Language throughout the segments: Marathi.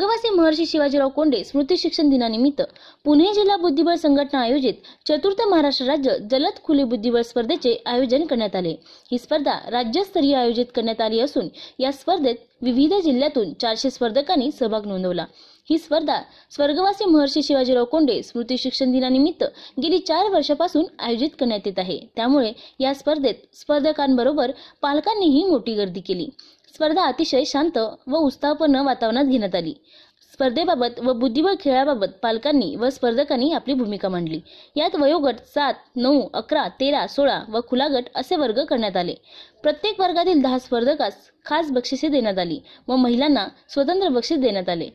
स्वर्गवासी महर्षी शिवाजीराव कोंडे स्मृती शिक्षण दिनानिमित्त पुणे जिल्हा बुद्धिबळ संघटना आयोजित चतुर्थ महाराष्ट्र राज्य जलद खुले बुद्धिबळ स्पर्धेचे आयोजन करण्यात आले. ही स्पर्धा राज्यस्तरीय आयोजित करण्यात आली असून या स्पर्धेत विविध जिल्ह्यातून चारशे स्पर्धकांनी सहभाग नोंदवला. ही स्पर्धा स्वर्गवासी महर्षी शिवाजीराव कोंडे स्मृती शिक्षण दिनानिमित्त गेली चार वर्षापासून आयोजित करण्यात येत आहे. त्यामुळे या स्पर्धेत स्पर्धकांबरोबर पालकांनीही मोठी गर्दी केली. स्पर्धा अतिशय शांत व उत्साहपूर्ण वातावरणात घेण्यात आली. स्पर्धेबाबत व बुद्धिबळ खेळाबाबत पालकांनी व स्पर्धकांनी आपली भूमिका मांडली. यात वयोगट सात नऊ अकरा तेरा सोळा व खुला गट असे वर्ग करण्यात आले. प्रत्येक वर्गातील दहा स्पर्धकास खास बक्षिसे देण्यात आली व महिलांना स्वतंत्र बक्षीस देण्यात आले.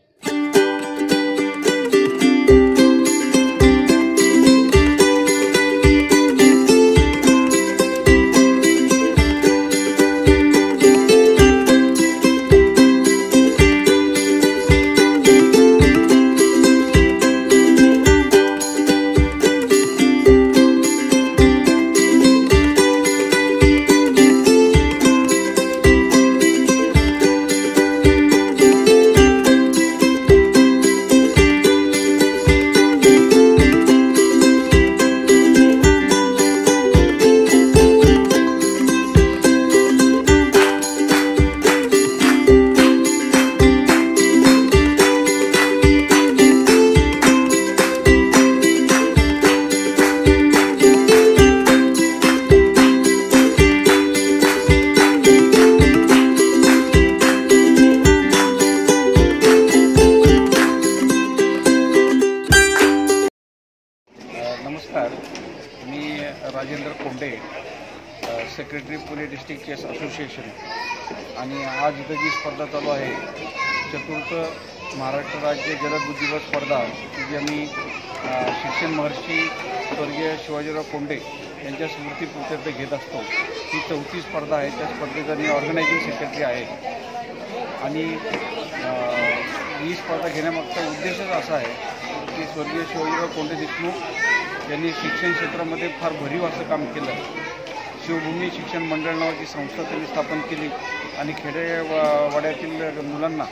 Secretary Pune district chess association आणि आज इथं जी स्पर्धा चालू आहे चतुर्थ महाराष्ट्र राज्य जलद बुद्धिबळ स्पर्धा जी आम्ही शिक्षण महर्षी स्वर्गीय शिवाजीराव कोंडे यांच्या स्मृतीपुर्त्यर्थ घेत असतो. ही चौथी स्पर्धा आहे. त्या स्पर्धेचा मी ऑर्गनायझिंग सेक्रेटरी आहे. आणि ही स्पर्धा घेण्यामागचा उद्देशच असा आहे की स्वर्गीय शिवाजीराव कोंडे देशमुख यांनी शिक्षण क्षेत्रामध्ये फार भरीव असं काम केलं. शिवभूमी शिक्षण मंडळ नावाची संस्था त्यांनी स्थापन केली आणि खेडे वा- वाड्यातील मुलांना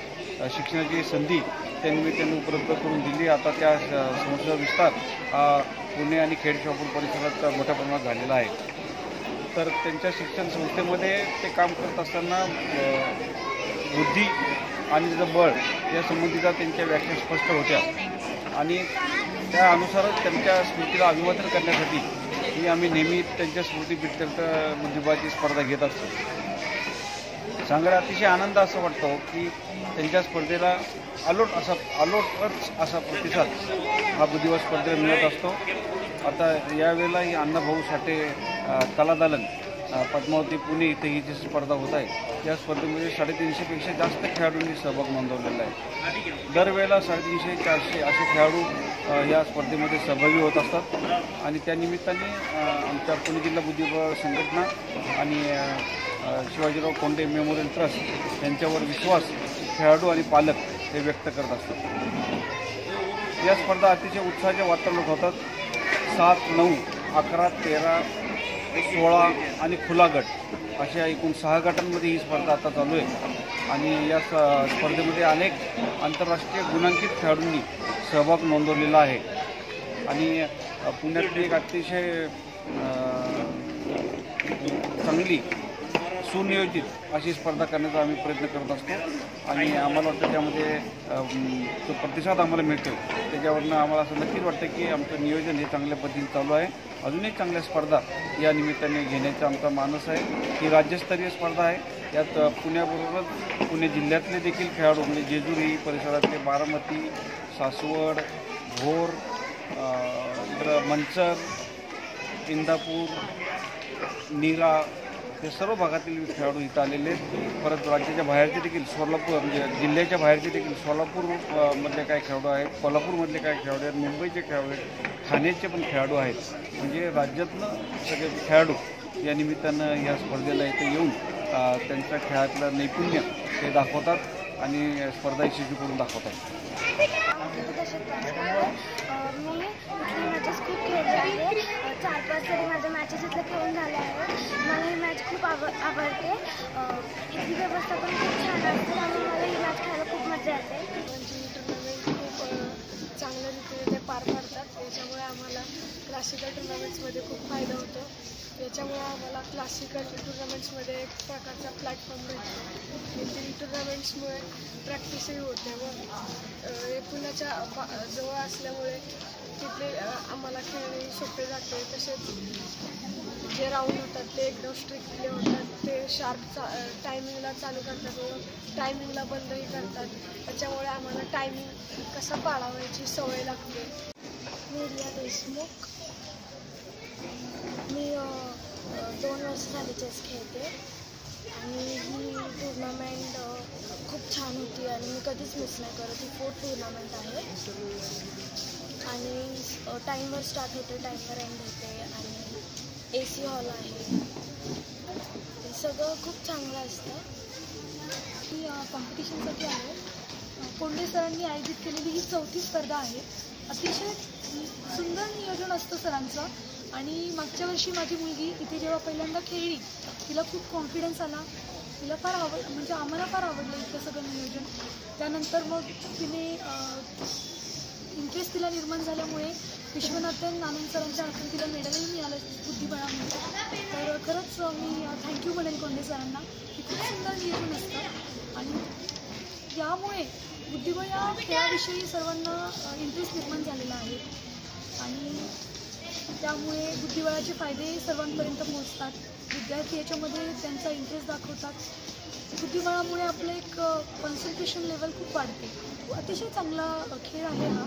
शिक्षणाची संधी त्यांनी त्यांनी उपलब्ध करून दिली. आता त्या संस्थेचा विस्तार हा पुणे आणि खेड शहापूर परिसरात मोठ्या प्रमाणात झालेला आहे. तर त्यांच्या शिक्षण संस्थेमध्ये ते काम करत असताना बुद्धी आणि त्याचं बळ या संबंधीचा त्यांच्या व्याख्या स्पष्ट होत्या. आणि त्या अनुसारच त्यांच्या स्मृतीला अभिवादन करण्यासाठी ही आम्ही नेहमी त्यांच्या स्मृतीप्रित्यर्थ बुद्धिबळाची स्पर्धा घेत असतो. सांगायला अतिशय आनंद असं वाटतो की त्यांच्या स्पर्धेला अलोट असा अलोटच असा प्रतिसाद हा बुद्धिबळ स्पर्धेला मिळत असतो. आता यावेळेला ही अण्णाभाऊ साठे कलादालन पद्मावती पुणे इथे ही जी स्पर्धा होत आहे या स्पर्धेमध्ये साडेतीनशेपेक्षा जास्त खेळाडूंनी सहभाग नोंदवलेला आहे. दरवेळेला साडेतीनशे चारशे असे खेळाडू या स्पर्धेमध्ये सहभागी होत असतात. आणि त्या निमित्ताने आमच्या पुणे जिल्हा बुद्धिबळ संघटना आणि शिवाजीराव कोंडे मेमोरियल ट्रस्ट यांच्यावर विश्वास खेळाडू आणि पालक हे व्यक्त करत असतात. या स्पर्धा अतिशय उत्साहाच्या वातावरणात होतात. सात नऊ अकरा तेरा सोळा आणि खुला गट अशा एकूण सहा गटांमध्ये ही स्पर्धा आता चालू आहे. आणि या स- स्पर्धेमध्ये अनेक आंतरराष्ट्रीय गुणांकित खेळाडूंनी सहभाग नोंदवलेला आहे. आणि पुण्यातली एक अतिशय चांगली सुनियोजित अशी स्पर्धा करण्याचा आम्ही प्रयत्न करत असतो. आणि आम्हाला वाटतं त्यामध्ये जो प्रतिसाद आम्हाला मिळतो त्याच्यावरनं आम्हाला असं नक्कीच वाटतं की आमचं नियोजन हे चांगल्या पद्धतीने चालू आहे. अजूनही चांगल्या स्पर्धा या निमित्ताने घेण्याचा आमचा मानस आहे. ही राज्यस्तरीय स्पर्धा आहे. यात पुण्याबरोबरच पुणे जिल्ह्यातले देखील खेळाडू म्हणजे जेजुरी परिसरातले बारामती सासवड भोर इकडं मंचर इंदापूर नीरा हे सर्व भागातील खेळाडू इथं आलेले आहेत. परत राज्याच्या बाहेरचे देखील सोलापूर म्हणजे जिल्ह्याच्या बाहेरचे देखील सोलापूर मधले काही खेळाडू आहेत कोल्हापूरमधले काही खेळाडू आहेत मुंबईचे खेळाडू आहेत ठाण्याचे पण खेळाडू आहेत. म्हणजे राज्यातनं सगळे खेळाडू या निमित्तानं या स्पर्धेला इथे येऊन त्यांच्या खेळातलं नैपुण्य ते दाखवतात. आणि स्पर्धा यशस्वी करून दाखवत आहे चार पाच तरी माझ्या मॅचेस इथलं खेळून झाल्या आहे. ही मॅच खूप आव आवडते इथली व्यवस्था खूप छान असते आणि मला ही मॅच खेळायला खूप मजा येते. खूप चांगल्या रीतीने ते पार पाडतात त्याच्यामुळे आम्हाला क्लासिकल टुर्नामेंट्समध्ये खूप फायदा होतो. एक प्रकारचा प्लॅटफॉर्म भेटतो. येथील टुर्नामेंट्समुळे प्रॅक्टिसही होते व पुण्याच्या बा- जवळ असल्यामुळे तिथे आम्हाला खेळणे सोपे जाते. तसेच जे राऊंड होतात ते एकदम स्ट्रिक्टली होतात. ते शार्प चा टायमिंगला चालू करतात. व टायमिंगला बंदही करतात. त्याच्यामुळे आम्हाला टायमिंग कसा पाळावायची सवय लागते. मी देशमुख मी दोन वर्ष झाली चेस खेळते. आणि ही टुर्नामेंट खूप छान होती आणि मी कधीच मिस नाही करत. ही फोर्थ टुर्नामेंट आहे. आणि टाईमवर स्टार्ट होते टाईमवर एंड होते आणि ए सी हॉल आहे. हे सगळं खूप चांगलं असतं. ही कॉम्पिटिशनसाठी आहे. कोंडे सरांनी आयोजित केलेली ही चौथी स्पर्धा आहे. अतिशय सुंदर नियोजन असतं सरांचं. आणि मागच्या वर्षी माझी मुलगी इथे जेव्हा पहिल्यांदा खेळली तिला खूप कॉन्फिडन्स आला. तिला फार आवड म्हणजे आम्हाला फार आवडलं इथलं सगळं नियोजन. त्यानंतर मग तिने इंटरेस्ट तिला निर्माण झाल्यामुळे विश्वनाथन आनंद सरांच्या हातून तिला मेडलही मिळालं बुद्धिबळामुळे तर खरंच मी थँक्यू म्हणेन कोंडे सरांना की खूप सुंदर नियोजन असतं. आणि यामुळे बुद्धिबळ या खेळाविषयी सर्वांना इंटरेस्ट निर्माण झालेला आहे. आणि त्यामुळे बुद्धिबळाचे फायदे सर्वांपर्यंत पोहोचतात. विद्यार्थी याच्यामध्ये त्यांचा इंटरेस्ट दाखवतात. बुद्धिबळामुळे आपलं एक कॉन्सन्ट्रेशन लेवल खूप वाढते. अतिशय चांगला खेळ आहे हा.